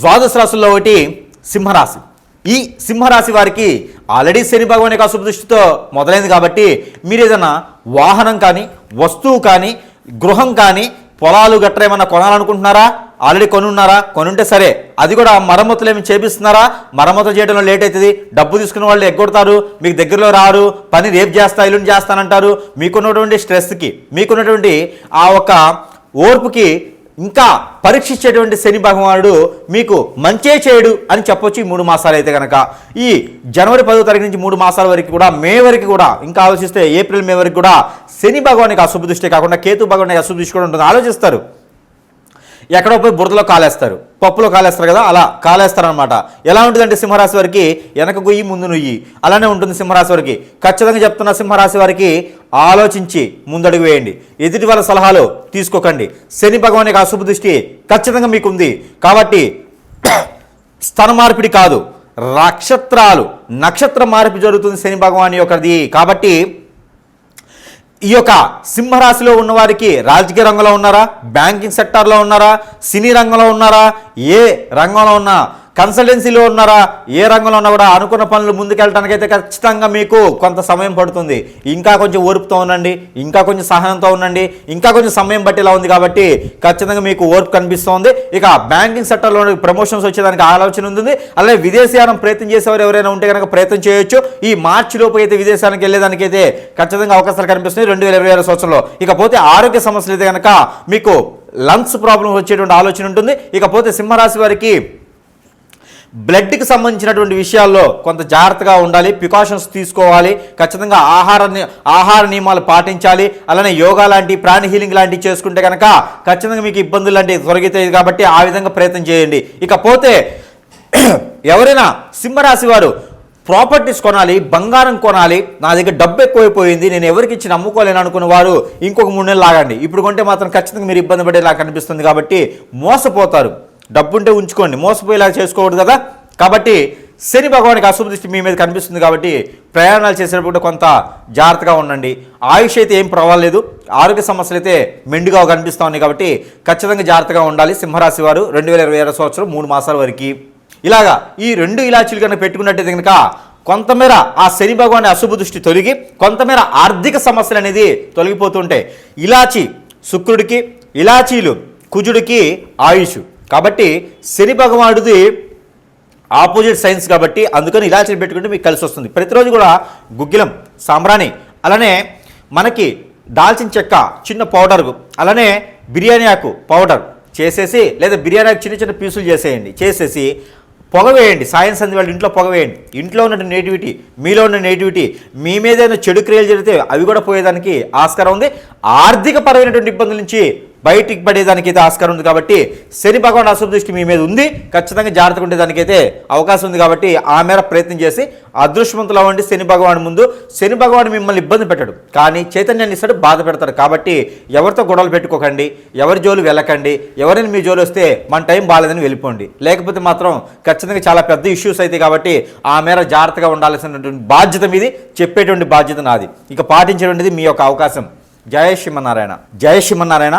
ద్వాదశ రాశుల్లో ఒకటి సింహరాశి. ఈ సింహరాశి వారికి ఆల్రెడీ శని భగవాన్ యొక్క అశుభ దృష్టితో మొదలైంది కాబట్టి మీరు ఏదైనా వాహనం కానీ వస్తువు కానీ గృహం కానీ పొలాలు గట్రా ఏమన్నా కొనాలనుకుంటున్నారా? ఆల్రెడీ కొనున్నారా? కొనుంటే సరే. అది కూడా మరమ్మతులు ఏమి చేపిస్తున్నారా? మరమ్మతులు చేయడంలో లేట్ అవుతుంది. డబ్బు తీసుకున్న వాళ్ళు ఎగ్గొడతారు. మీకు దగ్గరలో రారు. పని రేపు చేస్తా ఇల్లుని చేస్తానంటారు. మీకున్నటువంటి స్ట్రెస్కి మీకున్నటువంటి ఆ ఒక ఓర్పుకి ఇంకా పరీక్షించేటువంటి శని భగవానుడు మీకు మంచే చేయడు అని చెప్పొచ్చు ఈ మూడు మాసాలు అయితే కనుక ఈ జనవరి పదో తారీఖు నుంచి మూడు మాసాల వరకు కూడా మే వరకు కూడా ఇంకా ఆలోచిస్తే ఏప్రిల్ మే వరకు కూడా శని భగవానికి అశుభ దృష్టి కాకుండా కేతు భగవానికి అశుభ దృష్టి కూడా ఉంటుంది ఆలోచిస్తారు. ఎక్కడో పోయి బురదలో కాలేస్తారు. పప్పులో కాలేస్తారు కదా అలా కాలేస్తారనమాట ఎలా ఉంటుందంటే సింహరాశి వారికి వెనక గొయ్యి ముందు నుయ్యి. అలానే ఉంటుంది సింహరాశి వారికి. ఖచ్చితంగా చెప్తున్న సింహరాశి వారికి ఆలోచించి ముందడుగు వేయండి. ఎదుటి వాళ్ళ సలహాలు తీసుకోకండి. శని భగవాన్ యొక్క అశుభ దృష్టి ఖచ్చితంగా మీకుంది. కాబట్టి స్థన మార్పిడి కాదు నక్షత్రాలు. నక్షత్ర మార్పిడి జరుగుతుంది శని భగవాన్ యొక్కది కాబట్టి ఈ యొక్క సింహరాశిలో ఉన్నవారికి రాజకీయ రంగంలో ఉన్నారా? బ్యాంకింగ్ సెక్టార్లో ఉన్నారా? సినీ రంగంలో ఉన్నారా? ఏ రంగంలో ఉన్నా కన్సల్టెన్సీలో ఉన్నారా? ఏ రంగంలో ఉన్నా కూడా అనుకున్న పనులు ముందుకెళ్ళడానికైతే ఖచ్చితంగా మీకు కొంత సమయం పడుతుంది. ఇంకా కొంచెం ఓర్పుతో ఉండండి ఇంకా కొంచెం సహనంతో ఉండండి ఇంకా కొంచెం సమయం పట్టేలా ఉంది కాబట్టి ఖచ్చితంగా మీకు ఓర్పు కనిపిస్తోంది. ఇక బ్యాంకింగ్ సెక్టర్లో ప్రమోషన్స్ వచ్చేదానికి ఆలోచన ఉంటుంది. అలాగే విదేశీయానం ప్రయత్నం చేసేవారు ఎవరైనా ఉంటే కనుక ప్రయత్నం చేయొచ్చు. ఈ మార్చి లోపు అయితే విదేశానికి వెళ్ళేదానికైతే ఖచ్చితంగా అవకాశాలు కనిపిస్తున్నాయి రెండు వేల ఇరవై ఆరు సంవత్సరంలో. ఇకపోతే ఆరోగ్య సమస్యలు అయితే కనుక మీకు లంగ్స్ ప్రాబ్లం వచ్చేటువంటి ఆలోచన ఉంటుంది. ఇకపోతే సింహరాశి వారికి బ్లడ్కి సంబంధించినటువంటి విషయాల్లో కొంత జాగ్రత్తగా ఉండాలి ప్రికాషన్స్ తీసుకోవాలి ఖచ్చితంగా ఆహార ని- ఆహార నియమాలు పాటించాలి అలానే యోగా లాంటి ప్రాణ హీలింగ్ లాంటివి చేసుకుంటే కనుక ఖచ్చితంగా మీకు ఇబ్బందులు లాంటివి తొలగితాయి కాబట్టి ఆ విధంగా ప్రయత్నం చేయండి. ఇకపోతే ఎవరైనా సింహరాశి వారు ప్రాపర్టీస్ కొనాలి బంగారం కొనాలి నా దగ్గర డబ్బు ఎక్కువైపోయింది నేను ఎవరికి ఇచ్చి నమ్ముకోలేను అనుకున్న వారు ఇంకొక మూడు నెలలు లాగండి ఇప్పుడు కొంటే మాత్రం ఖచ్చితంగా మీరు ఇబ్బంది పడేలా కనిపిస్తుంది కాబట్టి మోసపోతారు. డబ్బు ఉంటే ఉంచుకోండి మోసపోయేలా చేసుకోకూడదు కదా. కాబట్టి శని భగవానికి అశుభ దృష్టి మీ మీద కనిపిస్తుంది కాబట్టి ప్రయాణాలు చేసేటప్పుడు కొంత జాగ్రత్తగా ఉండండి. ఆయుష్ అయితే ఏం పర్వాలేదు ఆరోగ్య సమస్యలు అయితే మెండుగా కనిపిస్తూ ఉన్నాయి కాబట్టి ఖచ్చితంగా జాగ్రత్తగా ఉండాలి. సింహరాశి వారు రెండు వేల ఇరవై ఆరు సంవత్సరం మూడు మాసాల వరకు. ఇలాగా ఈ రెండు ఇలాచీలు కనుక పెట్టుకున్నట్టయితే కనుక కొంతమేర ఆ శని భగవాని అశుభ దృష్టి తొలగి కొంతమేర ఆర్థిక సమస్యలు అనేది తొలగిపోతుంటాయి. ఇలాచి శుక్రుడికి ఇలాచీలు కుజుడికి ఆయుష్. కాబట్టి శని భగవానుడిది ఆపోజిట్ సైన్స్ కాబట్టి అందుకని ఇలా పెట్టుకుంటే మీకు కలిసి వస్తుంది. ప్రతిరోజు కూడా గుగ్గిలం సాంబ్రాణి అలానే మనకి దాల్చిన చెక్క చిన్న పౌడర్ అలానే బిర్యానీ ఆకు పౌడర్ చేసేసి లేదా బిర్యానీ ఆకు చిన్న చిన్న పీసులు చేసేయండి. చేసేసి పొగ వేయండి. సాయం సంధి వాళ్ళ ఇంట్లో పొగ వేయండి. ఇంట్లో ఉన్న నేటివిటీ మీలో ఉన్న నేటివిటీ మీ మీద ఏదైనా చెడు క్రియలు జరిగితే అవి కూడా పోయేదానికి ఆస్కారం ఉంది. ఆర్థిక పరమైనటువంటి ఇబ్బందుల నుంచి బయటికి పడేదానికి అయితే ఆస్కారం ఉంది కాబట్టి శని భగవాన్ అశుభ దృష్టి మీ మీద ఉంది. ఖచ్చితంగా జాగ్రత్తగా ఉండేదానికైతే అవకాశం ఉంది కాబట్టి ఆ మేర ప్రయత్నం చేసి అదృష్టవంతులు అవ్వండి శని భగవాన్ ముందు. శని భగవాన్ మిమ్మల్ని ఇబ్బంది పెట్టడు. కానీ చైతన్యాన్ని ఇస్తాడు బాధ పెడతాడు. కాబట్టి ఎవరితో గొడవలు పెట్టుకోకండి ఎవరి జోలు వెళ్ళకండి ఎవరైనా మీ జోలు వస్తే మన టైం బాగాలేదని వెళ్ళిపోండి. లేకపోతే మాత్రం ఖచ్చితంగా చాలా పెద్ద ఇష్యూస్ అయితే కాబట్టి ఆ మేర జాగ్రత్తగా ఉండాల్సినటువంటి బాధ్యత మీది చెప్పేటువంటి బాధ్యత నాది. ఇక పాటించేటువంటిది మీ యొక్క అవకాశం. జయ శ్రీమన్నారాయణ. జయ శ్రీమన్నారాయణ.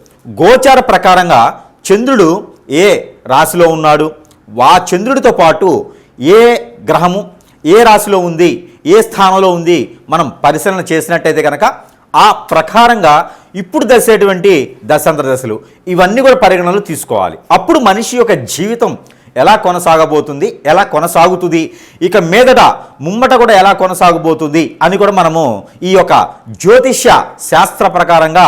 గోచార ప్రకారంగా చంద్రుడు ఏ రాశిలో ఉన్నాడు? వా చంద్రుడితో పాటు ఏ గ్రహము ఏ రాశిలో ఉంది ఏ స్థానంలో ఉంది మనం పరిశీలన చేసినట్టయితే కనుక ఆ ప్రకారంగా ఇప్పుడు దశేటువంటి దశాంతర దశలు ఇవన్నీ కూడా పరిగణనలు తీసుకోవాలి. అప్పుడు మనిషి యొక్క జీవితం ఎలా కొనసాగబోతుంది ఎలా కొనసాగుతుంది ఇక మీదట ముమ్మట కూడా ఎలా కొనసాగబోతుంది అని కూడా మనము ఈ యొక్క జ్యోతిష్య శాస్త్ర ప్రకారంగా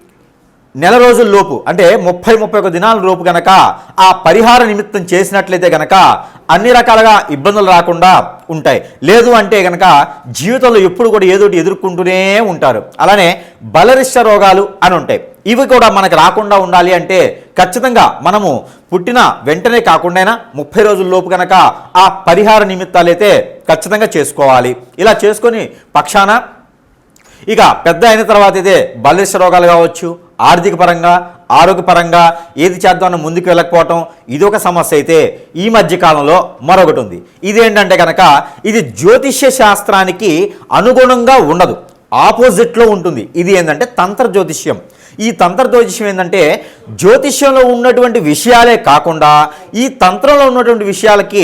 నెల రోజుల్లోపు అంటే ముప్పై ముప్పై ఒక దినాల లోపు గనక ఆ పరిహార నిమిత్తం చేసినట్లయితే గనక అన్ని రకాలుగా ఇబ్బందులు రాకుండా ఉంటాయి. లేదు అంటే గనక జీవితంలో ఎప్పుడు కూడా ఏదో ఎదుర్కొంటూనే ఉంటారు. అలానే బలరిష్ట రోగాలు అని ఉంటాయి. ఇవి కూడా మనకు రాకుండా ఉండాలి అంటే ఖచ్చితంగా మనము పుట్టిన వెంటనే కాకుండా ముప్పై రోజుల్లోపు కనుక గనక ఆ పరిహార నిమిత్తాలైతే ఖచ్చితంగా చేసుకోవాలి. ఇలా చేసుకొని పక్షాన ఇక పెద్ద అయిన తర్వాత అయితే బలరిష్ట రోగాలు కావచ్చు ఆర్థిక పరంగా ఆరోగ్యపరంగా ఏది చేద్దామని ముందుకు వెళ్ళకపోవటం ఇది ఒక సమస్య అయితే ఈ మధ్య కాలంలో మరొకటి ఉంది. ఇదేంటంటే కనుక ఇది జ్యోతిష్య శాస్త్రానికి అనుగుణంగా ఉండదు. ఆపోజిట్లో ఉంటుంది. ఇది ఏంటంటే తంత్ర జ్యోతిష్యం ఈ తంత్ర జ్యోతిష్యం ఏంటంటే జ్యోతిష్యంలో ఉన్నటువంటి విషయాలే కాకుండా ఈ తంత్రంలో ఉన్నటువంటి విషయాలకి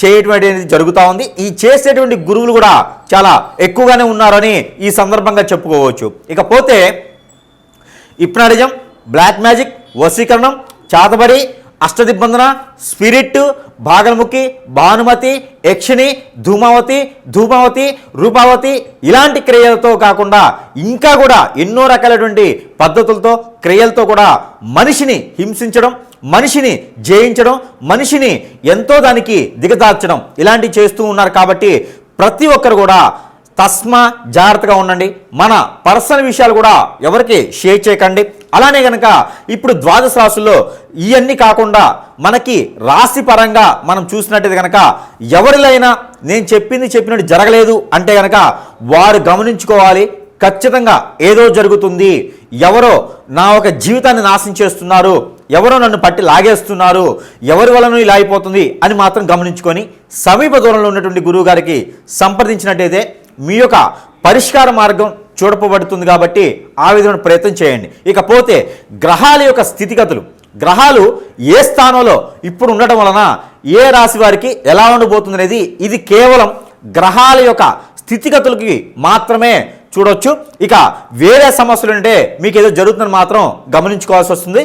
చేయటువంటి అనేది జరుగుతూ ఉంది. ఈ చేసేటువంటి గురువులు కూడా చాలా ఎక్కువగానే ఉన్నారని ఈ సందర్భంగా చెప్పుకోవచ్చు. ఇకపోతే ఇప్నాడిజం బ్లాక్ మ్యాజిక్ వశీకరణం చాతబడి అష్టదిబ్బందన స్పిరిట్ భాగల్ముఖి భానుమతి యక్షిణి ధూమావతి ధూమావతి రూపావతి ఇలాంటి క్రియలతో కాకుండా ఇంకా కూడా ఎన్నో రకాలైనటువంటి పద్ధతులతో క్రియలతో కూడా మనిషిని హింసించడం మనిషిని జయించడం మనిషిని ఎంతో దానికి దిగదార్చడం ఇలాంటివి చేస్తూ ఉన్నారు కాబట్టి ప్రతి ఒక్కరు కూడా తస్మా జాగ్రత్తగా ఉండండి. మన పర్సనల్ విషయాలు కూడా ఎవరికి షేర్ చేయకండి. అలానే కనుక ఇప్పుడు ద్వాదశ రాశుల్లో ఇవన్నీ కాకుండా మనకి రాశి పరంగా మనం చూసినట్టయితే కనుక ఎవరిలైనా నేను చెప్పింది చెప్పినట్టు జరగలేదు అంటే కనుక వారు గమనించుకోవాలి. ఖచ్చితంగా ఏదో జరుగుతుంది. ఎవరో నా ఒక జీవితాన్ని నాశనం చేస్తున్నారు. ఎవరో నన్ను పట్టి లాగేస్తున్నారు? ఎవరి వలన ఇలా అయిపోతుంది అని మాత్రం గమనించుకొని సమీప దూరంలో ఉన్నటువంటి గురువు గారికి సంప్రదించినట్టయితే మీ యొక్క పరిష్కార మార్గం చూడపబడుతుంది కాబట్టి ఆ విధమైన ప్రయత్నం చేయండి. ఇకపోతే గ్రహాల యొక్క స్థితిగతులు గ్రహాలు ఏ స్థానంలో ఇప్పుడు ఉండటం వలన ఏ రాశి వారికి ఎలా ఉండబోతుంది అనేది ఇది కేవలం గ్రహాల యొక్క స్థితిగతులకి మాత్రమే చూడొచ్చు. ఇక వేరే సమస్యలు ఉంటే మీకు ఏదో జరుగుతుందని మాత్రం గమనించుకోవాల్సి వస్తుంది.